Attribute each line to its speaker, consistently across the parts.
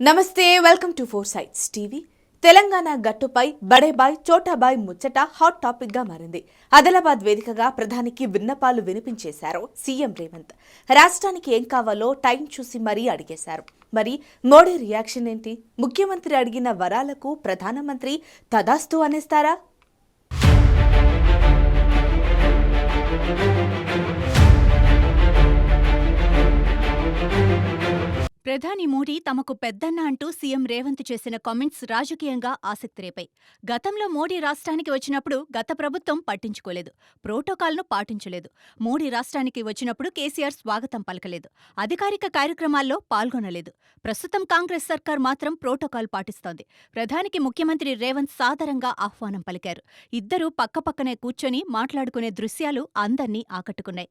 Speaker 1: నమస్తే welcome to four sites TV Telangana గట్టుపై బడేబాయ్ చోటాబాయ్ ముచ్చట హాట్ టాపిక్గా మారింది. ఆదిలాబాద్ వేదికగా ప్రధానికి విన్నపాలు వినిపించేశారు సీఎం రేవంత్. రాష్ట్రానికి ఏం కావాలో టైం చూసి మరీ అడిగేశారు. మరి మోడీ రియాక్షన్ ఏంటి? ముఖ్యమంత్రి అడిగిన వరాలకు ప్రధానమంత్రి తదాస్తు అనేస్తారా?
Speaker 2: ప్రధాని మోడీ తమకు పెద్దన్న అంటూ సీఎం రేవంత్ చేసిన కామెంట్స్ రాజకీయంగా ఆసక్తి రేపాయి గతంలో మోడీ రాష్ట్రానికి వచ్చినప్పుడు గత ప్రభుత్వం పట్టించుకోలేదు ప్రోటోకాల్ను పాటించలేదు. మోడీ రాష్ట్రానికి వచ్చినప్పుడు కేసీఆర్ స్వాగతం పలకలేదు అధికారిక కార్యక్రమాల్లో పాల్గొనలేదు. ప్రస్తుతం కాంగ్రెస్ సర్కార్ మాత్రం ప్రోటోకాల్ పాటిస్తోంది. ప్రధానికి ముఖ్యమంత్రి రేవంత్ సాదరంగా ఆహ్వానం పలికారు. ఇద్దరూ పక్కపక్కనే కూర్చొని మాట్లాడుకునే దృశ్యాలు అందర్నీ ఆకట్టుకున్నాయి.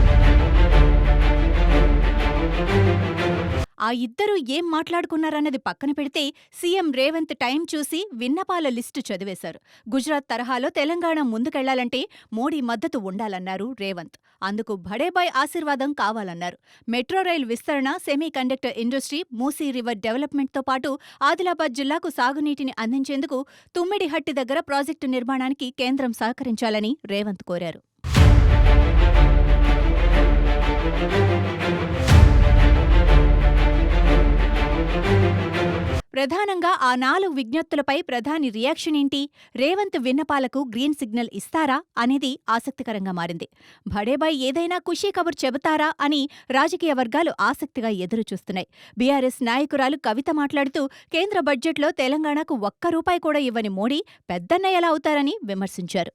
Speaker 2: ఆ ఇద్దరూ ఏం మాట్లాడుకున్నారన్నది పక్కన పెడితే సీఎం రేవంత్ టైం చూసి విన్నపాల లిస్టు చదివేశారు. గుజరాత్ తరహాలో తెలంగాణ ముందుకెళ్ళాలంటే మోడీ మద్దతు ఉండాలన్నారు రేవంత్. అందుకు భడేబాయ్ ఆశీర్వాదం కావాలన్నారు. మెట్రో రైల్ విస్తరణ semi conductor industry Musi river డెవలప్మెంట్తో పాటు ఆదిలాబాద్ జిల్లాకు సాగునీటిని అందించేందుకు తుమ్మిడిహట్టి దగ్గర ప్రాజెక్టు నిర్మాణానికి కేంద్రం సహకరించాలని రేవంత్ కోరారు. ప్రధానంగా ఆ నాలుగు విజ్ఞప్తులపై ప్రధాని రియాక్షన్ ఏంటి? రేవంత్ విన్నపాలకు గ్రీన్ సిగ్నల్ ఇస్తారా? అనేది ఆసక్తికరంగా మారింది. భడేబాయ్ ఏదైనా ఖుషీ కబుర్ చెబుతారా? అని రాజకీయ వర్గాలు ఆసక్తిగా ఎదురుచూస్తున్నాయి. బీఆర్ఎస్ నాయకురాలు కవిత మాట్లాడుతూ కేంద్ర బడ్జెట్లో తెలంగాణకు ఒక్క రూపాయి కూడా ఇవ్వని మోడీ పెద్దన్న ఎలా అవుతారని విమర్శించారు.